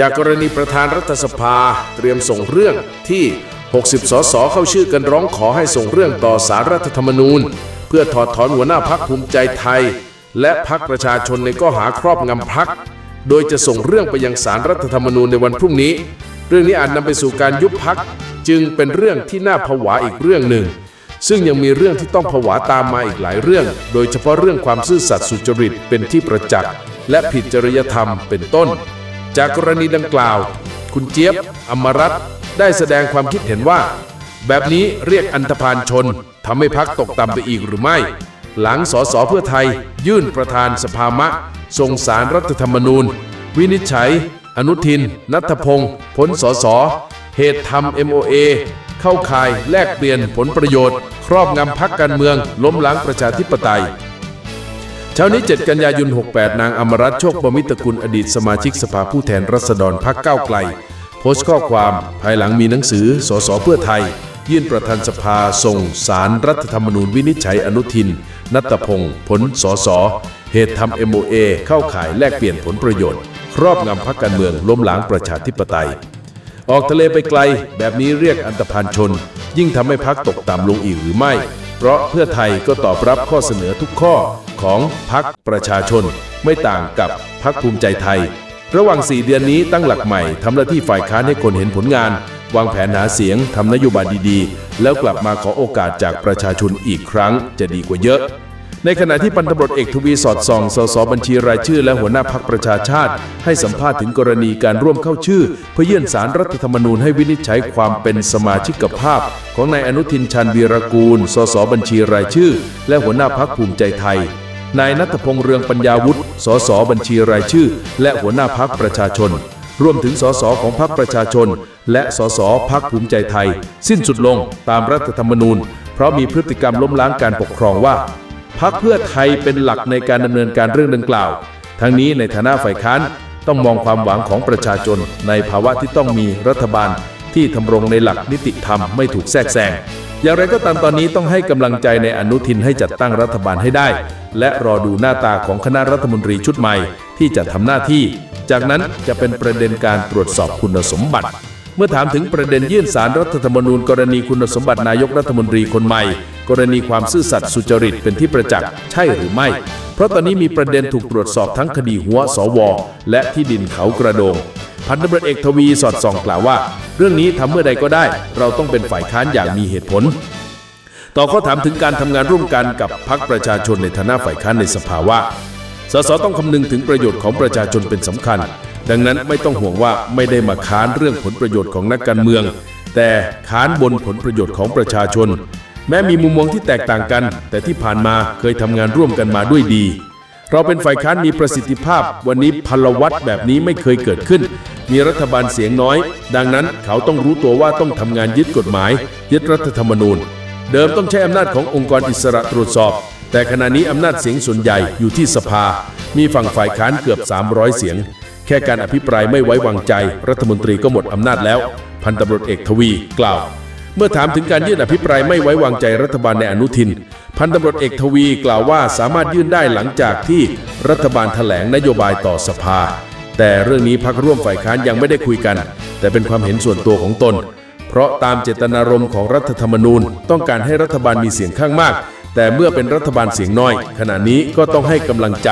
จากกรณีประธานรัฐสภาเตรียมส่งเรื่องที่ 60 สส เข้าชื่อกันร้องขอให้ส่งเรื่องต่อสารรัฐธรรมนูญ เพื่อถอดถอนหัวหน้าพักภูมิใจไทย และพักประชาชนในข้อหาครอบงำพัก โดยจะส่งเรื่องไปยังสารรัฐธรรมนูญในวันพรุ่งนี้ เรื่องนี้อาจนำไปสู่การยุบพักจึงเป็นเรื่องที่น่าผวาอีกเรื่องหนึ่ง ซึ่งยังมีเรื่องที่ต้องผวาตามมาอีกหลายเรื่อง โดยเฉพาะเรื่องความซื่อสัตย์สุจริตเป็นที่ประจักษ์และผิดจริยธรรมเป็นต้น จากกรณีดังกล่าว คุณเจี๊ยบอมรัตได้แสดงความคิดเห็นว่า แบบนี้เรียกอันธพาลชนทำให้พักตกต่ำไปอีกหรือไม่ หลังสสเพื่อไทย ยื่นประธานสภามะส่งสารรัฐธรรมนูญ วินิจฉัย อนุทิน นัทพงศ์พ้นสสเหตุทำ MOA เข้าข่ายแลกเปลี่ยนผลประโยชน์ ครอบงำพักการเมืองล้มล้างประชาธิปไตย เช้านี้ 7 กันยายน 68 นางอมรัตน์โชคบมิตรกุลอดีตสมาชิกสภาผู้แทนราษฎรพักก้าวไกล โพสต์ข้อความภายหลังมีหนังสือ สสเพื่อไทย ยื่นประธานสภาส่งสารรัฐธรรมนูญวินิจฉัยอนุทิน นัตพงศ์ผลสสเหตุทำ MOA เอเข้าข่ายแลกเปลี่ยนผลประโยชน์ ครอบงำพักการเมืองล้มล้างประชาธิปไตย ออกทะเลไปไกล แบบนี้เรียกอันตพานชน ยิ่งทำให้พักตกต่ำลงอีกหรือไม่ เพราะเพื่อไทยก็ตอบรับข้อเสนอทุกข้อ ของพักประชาชน ไม่ต่างกับพักภูมิใจไทย ระหว่าง 4 เดือนนี้ตั้งหลักใหม่ทำหน้าที่ฝ่ายค้านให้คนเห็นผลงาน วางแผนหาเสียงทำนโยบายดีๆ แล้วกลับมาขอโอกาสจากประชาชนอีกครั้งจะดีกว่าเยอะในขณะที่พันตำรวจเอกทวีสอดส่อง สสบัญชีรายชื่อและหัวหน้าพักประชาชาติ ให้สัมภาษณ์ถึงกรณีการร่วมเข้าชื่อ เพื่อยื่นสารรัฐธรรมนูญให้วินิจฉัยความเป็นสมาชิกภาพ ของนายอนุทินชาญวีรกูล สสบัญชีรายชื่อ และหัวหน้าพักภูมิใจไทย นายนัทพงษ์เรืองปัญญาวุฒิ สสบัญชีรายชื่อ และหัวหน้าพักประชาชน รวมถึงสสของพรรคประชาชน และสสพักภูมิใจไทย สิ้นสุดลงตามรัฐธรรมนูญ เพราะมีพฤติกรรมล้มล้างการปกครองว่าพักเพื่อไทยเป็นหลักในการดำเนินการเรื่องดังกล่าว ทั้งนี้ในฐานะฝ่ายค้านต้องมองความหวังของประชาชน ในภาวะที่ต้องมีรัฐบาลที่ทำรงในหลักนิติธรรมไม่ถูกแทรกแซง อย่างไรก็ตามตอนนี้ต้องให้กำลังใจในอนุทินให้จัดตั้งรัฐบาลให้ได้ และรอดูหน้าตาของคณะรัฐมนตรีชุดใหม่ ที่จะทำหน้าที่ จากนั้นจะเป็นประเด็นการตรวจสอบคุณสมบัติ เมื่อถามถึงประเด็นยื่นสารรัฐธรรมนูญ กรณีคุณสมบัตินายกรัฐมนตรีคนใหม่ กรณีความซื่อสัตย์สุจริตเป็นที่ประจักษ์ใช่หรือไม่ เพราะตอนนี้มีประเด็นถูกตรวจสอบทั้งคดีหัวสวและที่ดินเขากระโดง พันตำรวจเอกทวีสอดส่องกล่าวว่า เรื่องนี้ทำเมื่อใดก็ได้ เราต้องเป็นฝ่ายค้านอย่างมีเหตุผล ต่อข้อถามถึงการทำงานร่วมกันกับพรรคประชาชนในฐานะฝ่ายค้านในสภาวะสสต้องคำนึงถึงประโยชน์ของประชาชนเป็นสำคัญ ดังนั้นไม่ต้องห่วงว่าไม่ได้มาค้านเรื่องผลประโยชน์ของนักการเมือง แต่ค้านบนผลประโยชน์ของประชาชน แม้มีมุมมองที่แตกต่างกัน แต่ที่ผ่านมาเคยทำงานร่วมกันมาด้วยดี เราเป็นฝ่ายค้านมีประสิทธิภาพ วันนี้พลวัตแบบนี้ไม่เคยเกิดขึ้น มีรัฐบาลเสียงน้อย ดังนั้นเขาต้องรู้ตัวว่าต้องทำงานยึดกฎหมาย ยึดรัฐธรรมนูญ เดิมต้องใช้อำนาจขององค์กรอิสระตรวจสอบ แต่ขณะนี้อำนาจเสียงส่วนใหญ่อยู่ที่สภา มีฝั่งฝ่ายค้านเกือบ 300 เสียง แค่การอภิปรายไม่ไว้วางใจ รัฐมนตรีก็หมดอำนาจแล้ว พันตำรวจเอกทวีกล่าว เมื่อถามถึงการยื่นอภิปรายไม่ไว้วางใจรัฐบาลในอนุทิน พันตำรวจเอกทวีกล่าวว่าสามารถยื่นได้หลังจากที่รัฐบาลแถลงนโยบายต่อสภา แต่เรื่องนี้พักร่วมฝ่ายค้านยังไม่ได้คุยกัน แต่เป็นความเห็นส่วนตัวของตน เพราะตามเจตนารมณ์ของรัฐธรรมนูญ ต้องการให้รัฐบาลมีเสียงข้างมาก แต่เมื่อเป็นรัฐบาลเสียงน้อย ขณะนี้ก็ต้องให้กำลังใจ